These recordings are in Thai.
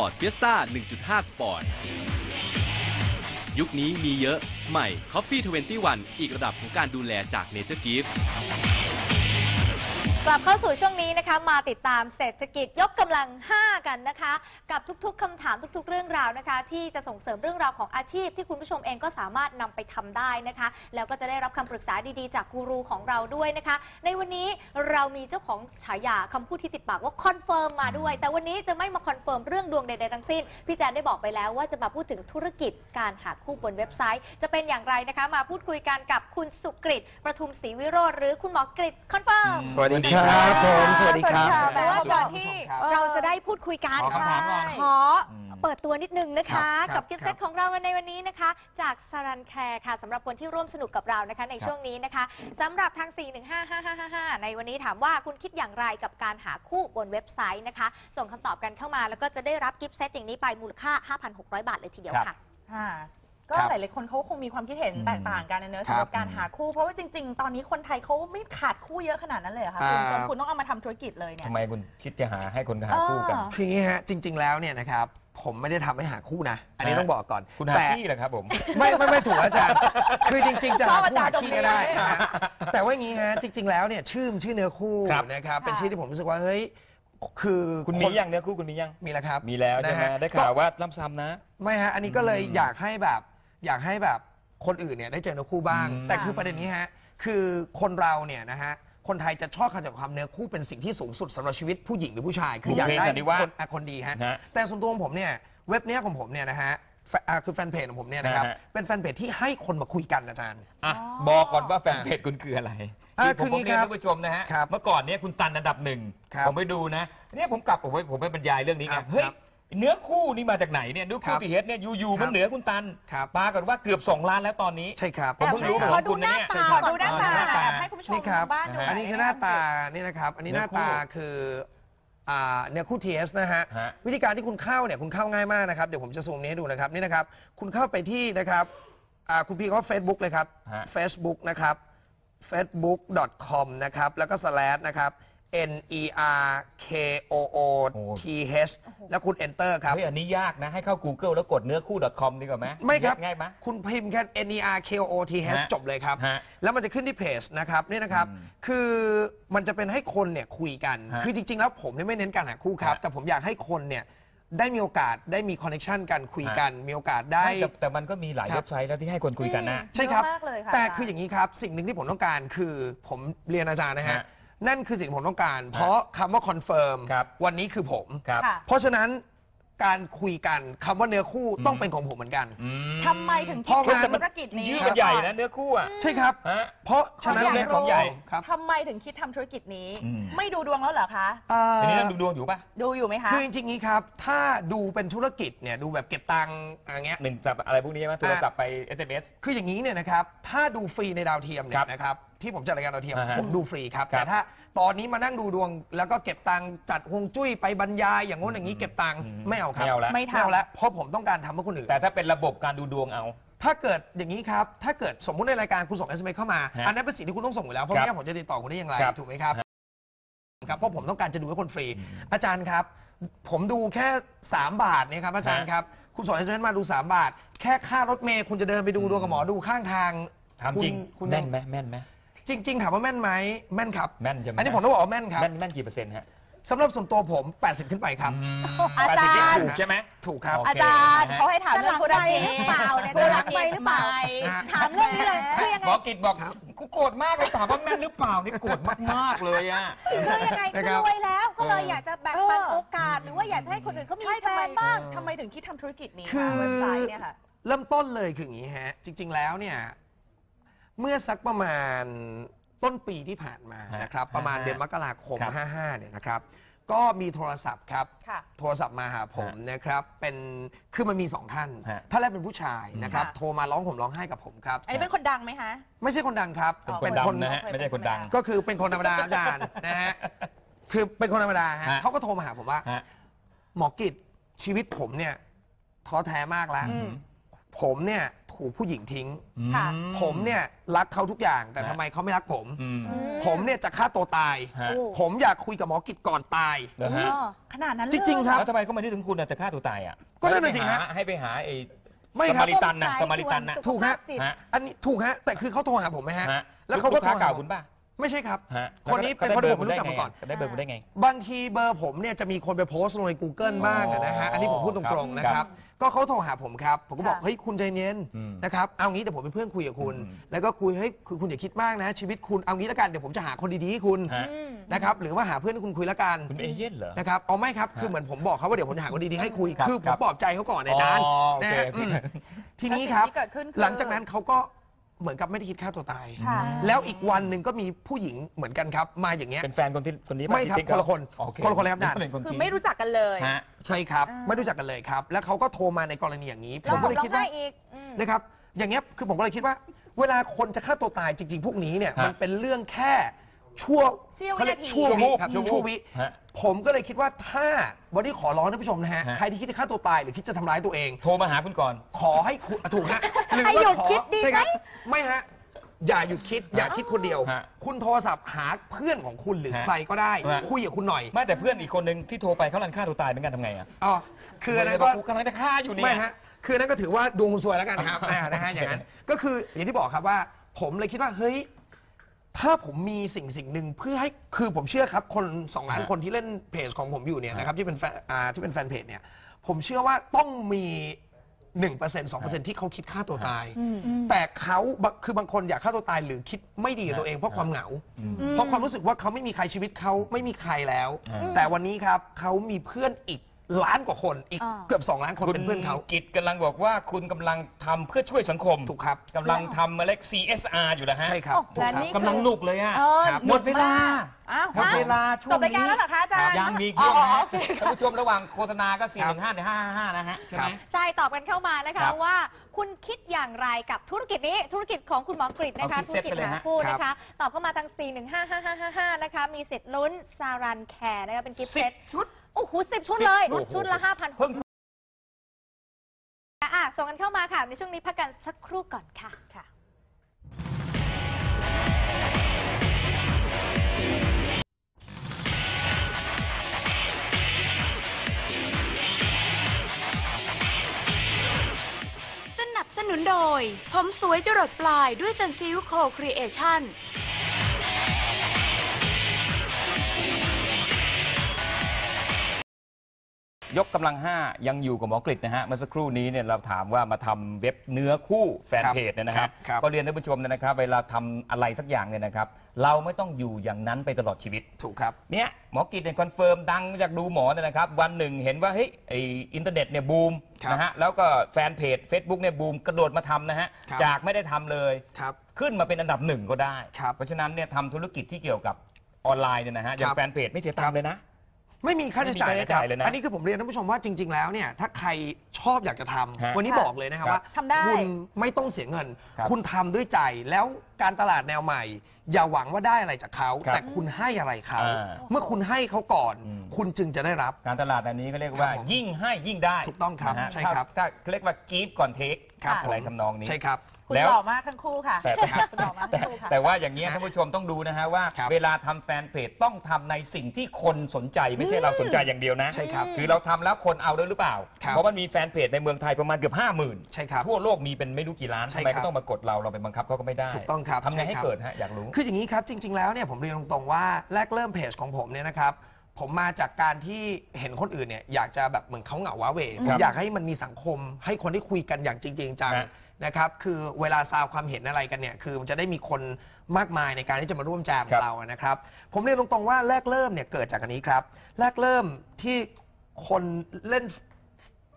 Ford Fiesta 1.5 Sport ยุคนี้มีเยอะใหม่ Coffee 21 อีกระดับของการดูแลจาก Nature Gift กลับเข้าสู่ช่วงนี้นะคะ มาติดตามเศรษฐกิจยกกำลัง 5 กันนะคะ กับทุกๆคำถามทุก ๆ เรื่องราวนะคะ ที่จะส่งเสริมเรื่องราวของอาชีพ ที่คุณผู้ชมเองก็สามารถนำไปทำได้นะคะ แล้วก็จะได้รับคำปรึกษาดีๆ จากกูรูของเราด้วยนะคะ ในวันนี้เรามีเจ้าของฉายาคำพูดที่ติดปากว่าคอนเฟิร์มมาด้วย แต่วันนี้จะไม่มาคอนเฟิร์มเรื่องดวงใดๆทั้งสิ้นพี่แจนได้บอกไปแล้วว่าจะมาพูดถึงธุรกิจการหาคู่บนเว็บไซต์ จะเป็นอย่างไรนะคะ มาพูดคุยกันกับคุณสุกฤตประทุมศรีวิโรธหรือคุณหมอกฤตคอนเฟิร์ม สวัสดีครับผมสวัสดีครับ แต่ว่าก่อนที่ครับเราจะได้พูดคุยกันขอคำถามก่อน ขอเปิดตัวนิดนึงนะคะ ครับกับกิฟต์เซตของเราในวันนี้นะคะ จากสรันแคร์ค่ะสำหรับคนที่ร่วมสนุกกับเรานะคะ ในช่วงนี้นะคะสำหรับทาง 4155555 ในวันนี้ถามว่าคุณคิดอย่างไรกับการหาคู่บนเว็บไซต์นะคะ ส่งคำตอบกันเข้ามาแล้วก็จะได้รับกิฟต์เซตอย่างนี้ไปมูลค่า 5,600 บาทเลยทีเดียวค่ะค่ะ ก็ครับหลายๆคนเขาคงมีความคิดเห็นอืมแตกต่างกันนะเนอะครับสำหรับการหาคู่ เพราะว่าจริง ๆ ตอนนี้คนไทยเขาไม่ขาดคู่เยอะขนาดนั้นเลยเหรอค่ะคุณอ่า จนคุณต้องเอามาทำธุรกิจเลยเนี่ย ทำไมคุณคิดจะหาให้คนหาคู่กัน เออ คืออย่างนี้ฮะจริง ๆแล้วเนี่ยนะครับผมไม่ได้ทำให้หาคู่นะ อันนี้ฮะ ต้องบอกก่อนคุณหาแต่ที่เหรอครับผม ไม่ไม่ไม่ถูกอาจารย์ คือจริง ๆ จะชอหาบอาคู่จารหาย์ตรงที่นี้ก็ได้นะฮะแต่ว่าอย่างนี้ฮะจริง ๆแล้วเนี่ยชื่อมันชื่อเนื้อคู่ครับ นะครับเป็นค่ะ ชื่อที่ผมรู้สึกว่าเฮ้ยคือคุณมียังเนี่ยคู่คุณมียัง มีแล้วครับมีแล้วใช่ไหมนะฮะได้ข่าวว่าล่ำซ้ำนะ ไม่ฮะอันนี้ก็เลยอืมอยากให้แบบ อยากให้แบบคนอื่นเนี่ยได้เจอเนื้อคู่บ้าง อืม แต่คือประเด็นนี้ฮะคือคนเราเนี่ยนะฮะคนไทยจะชอบคำจากความเนื้อคู่เป็นสิ่งที่สูงสุดสำหรับชีวิตผู้หญิงหรือผู้ชาย คืออยากได้เพลงสันนิวาสคนอะคนดีฮะนะแต่ส่วนตัวของผมเนี่ยเว็บเนี้ยของผมเนี่ยนะฮะแฟอ่าคือแฟนเพจของผมเนี่ยนะครับนะฮะ เป็นแฟนเพจที่ให้คนมาคุยกันอาจารย์ อะอ๋อ บอกก่อนว่าแฟนเพจคุณคืออะไรอะที่ผมคือผมงี้เรียนครับท่านผู้ชมนะฮะ ครับเมื่อก่อนเนี่ยคุณตันอันดับหนึ่งครับผมไปดูนะ เนี่ยผมกลับผมไปผมไปบรรยายเรื่องนี้คไงรับเฮ้ย ครับ เนื้อคู่นี่มาจากไหนเนี่ยเนื้อครัคู่บตีเฮดเนี่ยอยู่ๆครัมันบเหนือคุณตันครับปรากฏว่าเกือบสองล้านแล้วตอนนี้ ใช่ครับผมเพิ่งรู้ใช่ขคอรับงคุณนะเนี่ยขอดูหน้าตาขอดูหน้าตาให้คุณผู้ชมนี่ครับทางบ้านดูหน่อยอันนี้คือหน้าตานี่นะครับ อันนี้หน้าตาคืออ่าเนื้อคู่ TS นะฮะ ฮะ วิธีการที่คุณเข้าเนี่ยคุณเข้าง่ายมากนะครับ เดี๋ยวผมจะซูมนี้ให้ดูนะครับ นี่นะครับ คุณเข้าไปที่นะครับอ่าคุณพีก็ Facebook เลยครับ ฮะ Facebook นะครับ facebook.com นะครับ แล้วก็ slash นะครับ n e r k o o t h แล้วคุณ enter ครับ เฮ้ยอันนี้ยากนะ ให้เข้า Google แล้วกดเนื้อคู่ .com ดีกว่าไหมไม่ครับ ง่ายไหม คุณพิมพ์แค่ n e r k o o t h ฮะจบเลยครับ ฮะแล้วมันจะขึ้นที่เพจนะครับนี่นะครับ อืมคือมันจะเป็นให้คนเนี่ยคุยกัน ฮะคือจริง ๆ แล้วผมเนี่ยไม่เน้นการหาคู่ครับ ฮะ แต่ผมอยากให้คนเนี่ยได้มีโอกาสได้มีคอนเนคชันกันคุยกัน มีโอกาสได้ ไม่แต่แต่มันก็มีหลายครับ เว็บไซต์แล้วที่ให้คนคุยกันนะ ใช่ครับ เยอะมากเลยค่ะแต่อาจารย์คืออย่างนี้ครับ สิ่งหนึ่งที่ผมต้องการคือผมเรียนอาจารย์นะฮะ ฮะ นั่นคือสิ่งที่ผมต้องการ เพราะคำว่าคอนเฟิร์มครับวันนี้คือผม ครับ ค่ะ เพราะฉะนั้นการคุยกันคำว่าเนื้อคู่อืมต้องเป็นของผมเหมือนกัน อืทำไมถึงเพคิดราะงานทำธุรกิจนี้ยืดกันใหญ่นะเนื้อคู่อะ ใช่ครับ ฮะ เพราะฉะนั้นของใหญ่ของใหญ่ ครับทำไมถึงคิดทำธุรกิจนี้ อืม ไม่ดูดวงแล้วเหรอคะ เอ่อ ทีนี้นั่งดูดวงอยู่ป่ะดูอยู่ไหมคะ คือจริงๆนี้ครับ ถ้าดูเป็นธุรกิจเนี่ยดูแบบเก็บตังค์อะไรเงี้ย หนึ่งจับอะไรพวกนี้ใช่ไหมโทรศัพท์ไป SMS คืออย่างนี้เนี่ยนะครับ ถ้าดูฟรีในดาวเทียมเนี่ครัยบนะครับ ที่ผมจัดรายการดาวเทียมอ่าฮะผมดูฟรีครับ ครับแต่ถ้าตอนนี้มานั่งดูดวง แล้วก็เก็บตังค์จัดฮวงจุ้ยไปบรรยายอย่างงู้นอย่างนี้เก็บตังค์อืมไม่เอาครับไม่เอาละ ไม่ไม่เอาแล้วเพราะผมต้องการทำเพื่อคนอื่น แต่ถ้าเป็นระบบการดูดวงเอา ถ้าเกิดอย่างนี้ครับ ถ้าเกิดสมมุติในรายการคุณส่ง SMS เข้ามา ฮะอันนั้นเป็นสิ่งที่คุณต้องส่งอยู่แล้ว เพราะครับไม่งั้นผมจะติดต่อคุณได้อย่างไร ครับถูกไหมครับ ครับ เพราะผมต้องการจะดูให้คนฟรี อืมอาจารย์ครับ ผมดูแค่ 3 บาทเนี่ยครับอาจารย์ฮะครับ คุณส่ง SMS มาดู 3 บาท แค่ค่ารถเมย์คุณจะเดินไปดูดวงกับหมอดูข้างทางถามจริงคุณแม่ยันงไหมแม่นไหม จริง ๆ ถามว่าแม่นไหมแม่นครับแม่นใช่ไหมอันนี้ผมต้องบอกว่าแม่นครับแม่นแม่นกี่เปอร์เซ็นต์ฮะสำหรับส่วนตัวผม 80 ขึ้นไปครับ อาจารย์ แปดสิบนี่ถูกใช่ไหม ถูกครับ โอเค อาจารย์นะฮะเขาให้ถามเรื่องธุรกิจจะหลังไมค์หรือเปล่าเนี่ยธุรจะหลังไมค์หรือเปล่า ถามเรื่องนี้เลยคือยังหไงมอกิจบอกกูโกรธมากเลยถามว่าแม่นหรือเปล่านี่โกรธมากๆเลยอะ คือยังไงคือรวยแล้วก็เลยอยากจะแบ่งปันโอกาส หรือว่าอยากจะให้คนอื่นเขามีใช่แฟทำไมนบ้าง ทำไมถึงคิดทำธุรกิจนี้คือคะเว็บไซต์เนี่ยค่ะ เริ่มต้นเลยคืออย่างนี้ฮะ จริง ๆ แล้วเนี่ย เมื่อสักประมาณต้นปีที่ผ่านมาฮะนะครับ ประมาณ55เดือนมกราคมครับ55 เนี่ยนะครับ ก็มีโทรศัพท์ครับค่ะโทรศัพท์มาหาผมนะครับ เป็น คือมันมีสองท่านฮะท่านแรกเป็นผู้ชายนะครับค่ะโทรมาร้องผมร้องไห้กับผมครับ อันนี้เป็นคนดังไหมคะ ไม่ใช่คนดังครับ เป็นคนดำนะฮะ ไม่ใช่คนดัง ก็คือเป็นคนธรรมดาอาจารย์นะฮะ คือเป็นคนธรรมดาฮะฮะเขาก็โทรมาหาผมว่าฮะหมอกิจชีวิตผมเนี่ยท้อแท้มากแล้วอืมผมเนี่ย ถถูกผู้หญิงทิ้ง ค่ะ ผมเนี่ยรักเขาทุกอย่างแต่ฮะทำไมเขาไม่รักผม อืม อืมผมเนี่ยจะฆ่าตัวตาย ฮะ โอ้ผมอยากคุยกับหมอกิจก่อนตาย เหรอฮะ อ๋อขนาดนั้นเลย จริงๆ ครับ แล้วทำไมเขามานึกถึงคุณอะจะฆ่าตัวตายอะก็นั่นน่ะสิฮะ ให้ไปหาไอ้ไม่สครัมาบ ริตันนะสมาริตันนะถูกฮะสุขภาพจิตฮะ อันนี้ถูกฮะ แต่คือเขาโทรหาผมไหมฮะ ฮะแล้วเขาก็ลูค้าโทรหาเก่าคุณป่ะ ไม่ใช่ครับ ฮะคนนี้เป็นคนที่ผมรู้จักมาก่อน ได้เบอร์คุณได้ไง บางทีเบอร์ผมเนี่ยจะมีคนไปโพสต์ลงใน Google บ้างอะนะฮะอ๋ออัอันนี้ผมพูดตรงๆนะคครัรับบก็เขาโทรหาผมครับ ผมก็บอก ค่ะ เฮ้ย คุณใจเย็นอืมนะครับ เอางี้เดี๋ยวผมเป็นเพื่อนคุยกับคุณ อืม แล้วก็คุย เฮ้ยคือคุณอย่าคิดมากนะ ชีวิตคุณ เอางี้แล้วกัน เดี๋ยวผมจะหาคนดีๆให้คุณฮะอืม นะครับ หรือว่าหาเพื่อนให้คุณคุยแล้วกัน คุณเป็นเอเย่นเหรอ นะครับเอาไม่ครับ คือฮะเหมือนผมบอกเขาว่าเดี๋ยวผมจะหาคนดีๆให้คุย ครับคือผครัมบปลอบใจเขาก่อนอาจารย์อ๋อโอนะเคฮะโอเคอืมทีนี้ครับแล้วสิ่งที่เกิดขึ้นคือ หลังจากนั้นเขาก็ เหมือนกับไม่ได้คิดฆ่าตัวตาย ค่ะ แล้วอีกวันหนึ่งก็มีผู้หญิงเหมือนกันครับ มาอย่างเงี้ย เป็นแฟนคนที่คนนี้ป่ะไม่ครับที่คนละคนโอเคนละคนเลยครับอาจารย์ เป็นคนคือทิ้งไม่รู้จักกันเลย ฮะ ใช่ครับ อ่า ไม่รู้จักกันเลยครับ แล้วเขาก็โทรมาในกรณีอย่างนี้ ผแล้วมก็เลยคิดว่าร้องไห้อีกอืม นะครับ อย่างเงี้ย คือผมก็เลยคิดว่า เวลาคนจะฆ่าตัวตายจริง ๆ พวกนี้เนี่ย ฮะมันเป็นเรื่องแค่ ชั่วเสี้ยวเขาเรียกวินาที ชั่ววิครับชั่ววูบชั่ววิ ฮะผมก็เลยคิดว่าถ้าวันนี้ขอร้องท่านผู้ชมนะฮะ ฮะ ใครที่คิดจะฆ่าตัวตายหรือคิดจะทำร้ายตัวเอง โทรมาหาคุณก่อน ขอให้คุณอะถูกฮะหรือให้ว่าหยุดขอคิดดีใช่ครับไหมไม่ฮะ อย่าหยุดคิด อย่าคิดคนเดียว ฮะคุณโทรศัพท์หาเพื่อนของคุณหรือฮะใครก็ได้ ฮะ คุยกับคุณหน่อยไม่แต่เพื่อนอีกคนนึงที่โทรไปเขาลันฆ่าตัวตายเหมือนกันทำไงอะอ๋อคืออันนั้นบก็อกกูกำลังจะฆ่าอยู่เนี่ย ไม่ฮะ คือนั่นก็ถือว่าดวงคุณซวยแล้วกันครับ อ่านะฮะ อย่างนั้น ก็คืออย่างที่บอกครับว่า ผมเลยคิดว่า เฮ้ย ถ้าผมมีสิ่งสิ่งหนึ่งเพื่อให้คือผมเชื่อครับ คนสองล้านฮะคนที่เล่นเพจของผมอยู่เนี่ยฮะนะครับที่เป็นแฟนอ่าที่เป็นแฟนเพจเนี่ยผมเชื่อว่าต้องมีหนึ่งเปอร์เซ็นต์สองเปอร์เซ็นต์ที่เขาคิดฆ่าตัวตายอืมแต่เขาบะคือบางคนอยากฆ่าตัวตายหรือคิดไม่ดีกับตัวเองเพราะความเหงาอืมอืม เพราะความรู้สึกว่าเขาไม่มีใครชีวิตเขาไม่มีใครแล้ว อืม แต่วันนี้ครับเขามีเพื่อนอีก ล้านกว่าคนอีกอ่า เกือบสองล้านคนคุณเป็นเพื่อนเขา กิจกำลังบอกว่าคุณกำลังทำเพื่อช่วยสังคมถูกครับกำลังทำอะไร CSR อยู่แล้วฮะ ใช่ครับโอ้ถูกและครับ นี่ กำลังหนุกเลยอะเออครับ หมดเวลา อ้าวหมดเวลาช่วงจบรายการแล้วเหรอคะอาจารย์ยังมีอ๋ช่อวงอ๋อนะโอเค ท่านผู้ชมระหว่างโฆษณาก็ 4 1 5 5 5 5 นะฮะ ใช่ไหม ใช่ ตอบกันเข้ามานะครัคะบว่าคุณคิดอย่างไรกับธุรกิจนี้ ธุรกิจของคุณหมอกฤษนะคะ เอาธุคิรดกิจเซ็ตไปเลยหาฮะ คู่ครับนะคะ ตอบเข้ามาทาง 4 1 5 5 5 5 5 นะคะ มีสิทธิ์ลุ้นซารันแคร์นะคะเป็นกิฟต์สิเซบต ชุด โอ้โหสิบชุดเลยโอ้โห ชุดละ5,000เพิ่งอะส่งกันเข้ามาค่ะ ในช่วงนี้พักกันสักครู่ก่อนค่ะค่ะ สนับสนุนโดย ผมสวยจรดปลายด้วยซันซิลโคครีเอชั่น ยกกำลัง5ยังอยู่กับหมอกฤษนะฮะเมื่อสักครู่นี้เนี่ยเราถามว่ามาทำเว็บเนื้อคู่แฟนเพจเนี่ยนะครัฮะบครับก็เรียนท่านผู้ชมนะครับ เวลาทำอะไรสักอย่างเนี่ยนะครับ เราไม่ต้องอยู่อย่างนั้นไปตลอดชีวิต ถูกครับ เนี่ยหมอกิจเนี่ยคอนเฟิร์มดังจากดูหมอเนี่ยนะครับ วันหนึ่งเห็นว่าเฮ้ยไออินเทอร์เน็ตเนี่ยบูมครับนะฮะแล้วก็แฟนเพจ Facebook เนี่ยบูมกระโดดมาทำนะฮะครับ จากไม่ได้ทำเลยครับ ขึ้นมาเป็นอันดับหนึ่งก็ได้ ครับเพราะฉะนั้นเนี่ยทำธุรกิจที่เกี่ยวกับออนไลน์เนี่ยนะฮะอย่างครับแฟนเพจไม่เสียตังค์เลยนะ ไม่มีค่าใช้จ่ายไม่มีค่าใช้จ่ายเลยนะอันนี้คือผมเรียนท่านผู้ชมว่าจริง ๆ แล้วเนี่ยถ้าใครชอบอยากจะทำฮะวันนี้ค่ะบอกเลยนะครับครับว่าทำได้ คุณไม่ต้องเสียเงิน ครับคุณทำด้วยใจแล้วการตลาดแนวใหม่ อย่าหวังว่าได้อะไรจากเขาครับแต่คุณให้อะไรเขาอ่าเมื่อคุณให้เขาก่อน อืม คุณจึงจะได้รับ การตลาดอันนี้ก็เรียกว่าครับผมยิ่งให้ยิ่งได้ถูกต้องครับนะฮะใช่ครับ ถ้าถ้าเรียกว่า give ก่อน take ครับอะไรผมทำนองนี้ ใช่ครับ คุณแล้ว หล่อมากทั้งคู่ค่ะแต่แต่คุณหล่อมากแต่ทั้งคู่ค่ะ แต่ว่าอย่างนี้ยท่านผู้ชมต้องดูนะฮะว่า ครับเวลาทำแฟนเพจต้องทำในสิ่งที่คนสนใจไม่ใช่เราสนใจอย่างเดียวนะใช่ครับคือเราทำแล้วคนเอาด้วยหรือเปล่า ครับ เพราะมันมีแฟนเพจในเมืองไทยประมาณเกือบห้าหมื่นใช่ครับ ทั่วโลกมีเป็นไม่รู้กี่ล้านใช่ทำไมครัก็บต้องมากดเราเราไปบังคับเขาก็ไม่ได้ถูกต้องครับทำไงใช่ให้ครับ เกิดฮะอยากรู้ คืออย่างนี้ครับจริง ๆ แล้วเนี่ยผมเรียนตรงๆว่าแรกเริ่มเพจของผมเนี่ยนะครับผมมาจากการที่เห็นคนอื่นเนี่ยอยากจะแบบเหมือนเขาเหงาว้าเหวผครัมบอยากให้มันมีสังคมให้คนได้คุยกันอย่างจริงๆจังฮะ นะครับ คือเวลาซาวความเห็นอะไรกันเนี่ย คือมันจะได้มีคนมากมายในการที่จะมาร่วมแจมครับเรานะครับ ผมเรียนตรงๆว่าแรกเริ่มเนี่ยเกิดจากอันนี้ครับ แรกเริ่มที่คนเล่น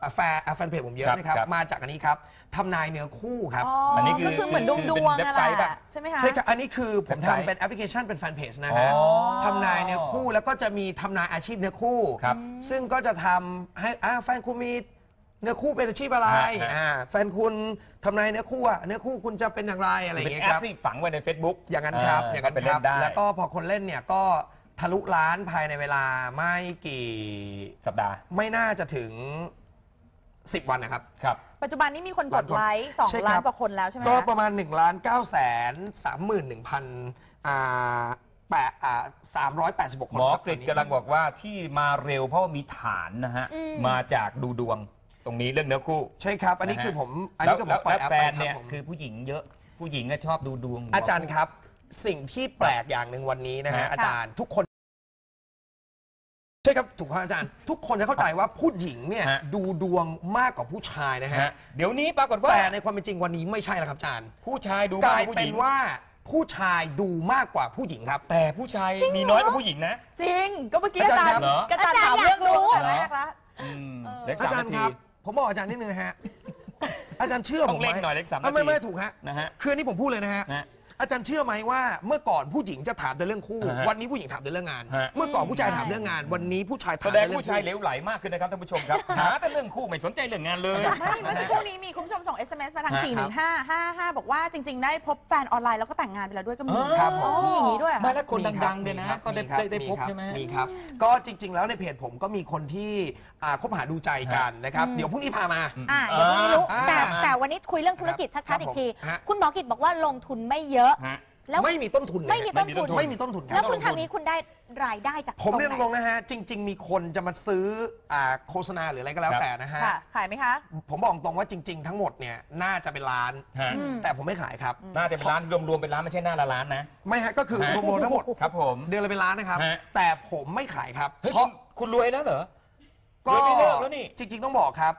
อะแฟนอะแฟนเพจผมเยอะนะครับ มาจากอันนี้ครับทำนายเนื้อคู่ครับ อันนี้คือก็คือเหมือนดวงดคือวงเป็นเว็บอะไซไรต์ป่ะ ใช่ไหมคะ ใช่ครับอันนี้คือผมเว็บไซต์ทำเป็นแอปพลิเคชันเป็นแฟนเพจนะอ๋ฮะอทำนายเนื้อคู่แล้วก็จะมีทำนายอาชีพเนื้อคู่ ครับซึ่งก็จะทำให้อ่าแฟนคุณมี เนื้อคู่เป็นอาชีพอะไรฮะฮะ อ่าแฟนคุณทำนายเนื้อคู่อะเนื้อคู่คุณจะเป็นอย่างไรอะไรอย่างเป็นเงี้ยแอคปรับ ที่ฝังไว้ใน Facebook อย่างนั้นครับเอย่างนั้นไปคเล่รับนได้แล้วก็พอคนเล่นเนี่ยก็ทะลุล้านภายในเวลาไม่กี่สัปดาห์ไม่น่าจะถึง 10 วันนะครับ ครับ ปัจจุบันนี้มีคนกดไลค์สองใช่ครับ ล้านกว่าคนแล้วใช่ไหมก็คะประมาณ1ล้าน9แสน31,000อ่าแปดอ่า386คนหมอครับกฤษตนนี้ กำลังบอกว่าที่มาเร็วเพราะว่ามีฐานนะฮะ อืม มาจากดูดวง ตรงนี้เรื่องเนื้อคู่ ใช่ครับ อันนี้ะฮะคือผม อันแล้นี้วก็ผแล้มวปล่อยแล้วแอปแฟไปนเนี่ยรับผมคือผู้หญิงเยอะผู้หญิงก็ชอบดูดวง อาจารย์ครับ สิ่งที่แปลกอย่างหนึ่งวันนี้นะฮะฮะอาจารย์ทุกคน ใช่ครับ ถูกครับอาจารย์ ทุกคนจะเข้าใจว่าผู้หญิงเนี่ยฮะ ดูดวงมากกว่าผู้ชายนะฮะ ฮะเดี๋ยวนี้ปรากฏว่าแต่ในความเป็นจริงวันนี้ไม่ใช่แล้วครับอาจารย์ ผู้ชายดูกมากลายกว่าผู้เป็หญินงว่าผู้ชายดูมากกว่าผู้หญิงครับ แต่ผู้ชายมีน้อยกว่าผู้หญิงนะ จริง ก็เมื่อกี้อาอาจาจารรย์ย์เหรออาจารย์อาจารย์ถามเรื่องอยากรู้รู้แต่แรกละอืมเออเล็กอาสามจารย์นาคที รับ ผมบอกอาจารย์นิดนึงนะฮะ อาจารย์เชื่อต้ผองมไหมเร่งหน่อยเล็กสามนาทีอะไม่ไม่ถูกฮะนะฮะ คืออนนี่ผมพูดเลยนะฮะ นะ อาจารย์เชื่อไหมว่าเมื่อก่อนผู้หญิงจะถามแต่เรื่องคู่อ่าฮะวันนี้ผู้หญิงถามแต่เรื่องงาน ฮะ เมื่อก่อนผู้ชายใช่ถามเรื่องงาน วันนี้ผู้ชายแสถามดแต่งเรื่องผู้ชายเหลวไหลมากขึ้นนะครับท่านผู้ชมครับหาแต่เรื่องคู่ไม่สนใจเรื่องงานเลยไม่เมื่อสักครู่นี้มีคุณผู้ชมส่ง SMS มาทาง 4 1 5 5 5 บอกว่าจริง ๆ ได้พบแฟนออนไลน์แล้วก็แต่งงานไปแล้วด้วยก็มีครับผม มีอย่างนี้ด้วยเหรอไม่คะแล้วคนดังๆเนี่ยนะครับก็ได้มีครับได้ได้พบครับใช่ไหม มีครับ ก็จริง ๆ แล้วในเพจผมก็มีคนที่อ่าคบหาดูใจกันนะครับอืมเดี๋ยวพรุ่งนี้พามา อ่าเดี๋ยวพรุ่งนี้รู้อ่าแต่แต่วันนี้คุยเรื่องธุรกิจครัชับดๆอีกทีผมฮะ คุณหมอกิจบอกว่าลงทุนไม่เยอะฮะแล้วไม่มีต้นทุนเลยไม่มีต้นทุน ไม่มีต้นทุนครับ แล้วคุณทำนี้คุณได้รายได้จากผมเรียนตตไหรงๆนะฮะ จริง ๆ มีคนจะมาซื้ออ่าโฆษณาหรืออะไรก็แล้วครับ แต่นะฮะ ค่ะ ขายไหมคะ ผมบอกตรงว่าจริง ๆ ทั้งหมดเนี่ยน่าจะเป็นล้าน ฮะอืม แต่ผมไม่ขายครับ น่าจะเป็นร้านรวมๆเป็นร้านไม่ใช่หน้าละร้านนะ ไม่ฮะก็คือฮะ รวมๆทั้งหมด ครับผม เดือนละเป็นล้านนะครับ ฮะ แต่ผมไม่ขายครับ เฮ้ยเพราะคุณคุณรวยแล้วเหรอ ก็รวยไม่เลิกแล้วนี่ จริง ๆ ต้องบอกครับ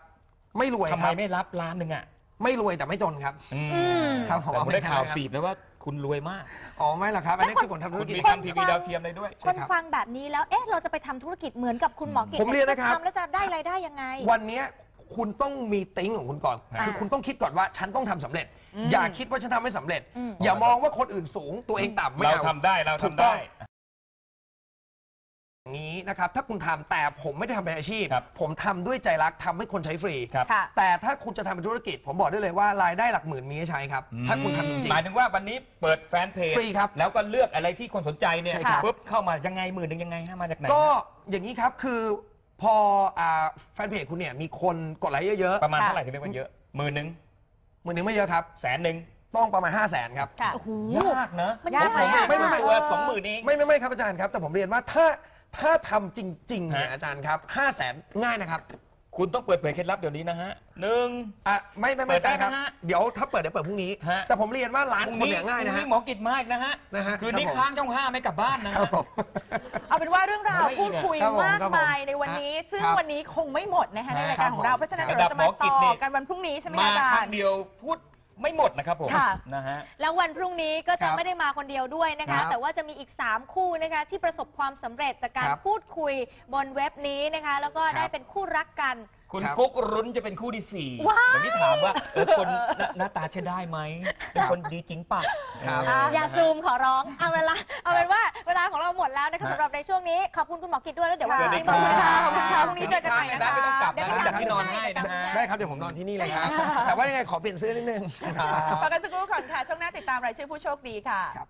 ไม่รวยทำคไมรับไม่รับร้านหนึ่งอะไม่รวยแต่ไม่จนครับ อืมอืมครับผมแต่ผมได้ข่าวไม่ใช่ครับสีบนะว่า คุณรวยมาก อ๋อไม่หรอกครับ อันนี้คือผมทำธุคุรณกิจมีครับทำทีวีดาวเทียมเลยด้วยคนใช่ครับ ฟังแบบนี้แล้ว เอ๊ะ เราจะไปทำธุรกิจเหมือนกับคุณหมอกิจผมเรียนนะครับ ทำแล้วจะได้รายได้ยังไง วันเนี้ยคุณต้องมีติ้งของคุณก่อน อ่าคือคุณต้องคิดก่อนว่าฉันต้องทำสำเร็จอืมอย่าคิดว่าฉันทำไม่สำเร็จ อืม อย่ามองว่าคนอื่นสูงตัวเองต่ำไม่เราเอา ทำได้เราถูทำกต้ได้องอย่าง นี้นะครับถ้าคุณทำแต่ผมไม่ได้ทำเป็นอาชีพครับผมทำด้วยใจรักทำให้คนใช้ฟรี ครับ ค่ะ แต่ถ้าคุณจะทำเป็นธุรกิจ ผมบอกได้เลยว่ารายได้หลักหมื่นมีให้ใช้ครับ ถ้าคุณทำจริง หมายถึงว่าวันนี้เปิดแฟนเพจฟรีครับแล้วก็เลือกอะไรที่คนสนใจเนี่ยใช่ครับ ปุ๊บเข้ามายังไงหมื่นหนึ่งยังไงฮะมาจากไหนๆ ก็ฮะอย่างนี้ครับคือพออ่าแฟนเพจคุณเนี่ยมีคนกดไลค์เยอะประมาณค่ะเท่าไหร่ถึงเรียกว่าเยอะหมื่นหนึ่งๆหมือนนึงไม่เยอะครับ แสนหนึ่งต้องประมาณ 5 0 0แสนครับ ค่ะ โอ้โห ยากนะมันยากผมมากไม่ไม่ไม่ไม่ว่าสองหมื่นเอง ไม่ไม่ไม่ครับอาจารย์ครับ แต่ผมเรียนว่าถ้า ถ้าทำจริงๆเนี่ยฮะ อาจารย์ครับห้าแสนง่ายนะครับคุณต้องเปิดเผยเคล็ดลับเดี๋ยวนี้นะฮะหนึ่ง อะไม่ไม่ไม่เปิดได้อาจารย์ครับ นะฮะเดี๋ยวถ้าเปิดเดี๋ยวเปิดพรุ่งนี้ ฮะ แต่ผมเรียนว่าร้านคนเนี่ยง่ายนะพรุ่ฮะหมอกิจมาอีกนะฮะนะฮะคืนนี้ครับผม ค้างช่องห้าไม่กลับบ้านนะคฮะรับผม เอาเป็นว่าเรื่องราวไม่อีกพูดคุยครับผมมากครับผมมายในวันนี้ ซึ่งครับวันนี้คงไม่หมดนะคะในรายครัการบของเราผมเพราะฉะนั้นระเดี๋ยวดับเราจะมาหมอกิจต่นี่อกันวันพรุ่งนี้ใช่ไหมมาอาจาครรั้งย์ เดียวพูด ไม่หมดนะครับผมค่ะ นะฮะ แล้ววันพรุ่งนี้ก็คจะรับไม่ได้มาคนเดียวด้วยนะครัคะ บแต่ว่าจะมีอีก 3 คู่นะคะที่ประสบความสำเร็จจากการครับพูดคุยบนเว็บนี้นะคะ แล้วก็ครับได้เป็นคู่รักกัน คุณครับ กุ๊กรุ้นจะเป็นคู่ที่สี่ว้าย อย่างที่ถามว่าเออคนหน้าหน้าตาใช้ได้ไหมเป็นคนดีจริงปะครับ เอย่าซูมขอร้อง เอาเวลา เอาเป็นว่าเวลาของเราหมดแล้วนะคะฮะสำหรับในช่วงนี้ ขอบคุณคุณหมอกิจด้วยแล้วเดี๋ยววันสวัสพดีรุ่งนี้คมารับคุยกันขอบคุณค่ะพรุ่งนี้เจอกันใหม่นะคะ ไม่ต้องกลับเดี๋ยวนะไม่กลับที่นอนให้นะฮะ ได้ครับเดี๋ยวผมนอนที่นี่เลยครับ แต่ว่ายังไงขอเปลี่ยนเสื้อนิดนึง พักกันสักครู่ก่อนค่ะ ช่วงหน้าติดตามรายชื่อผู้โชคดีค่ะ ครับ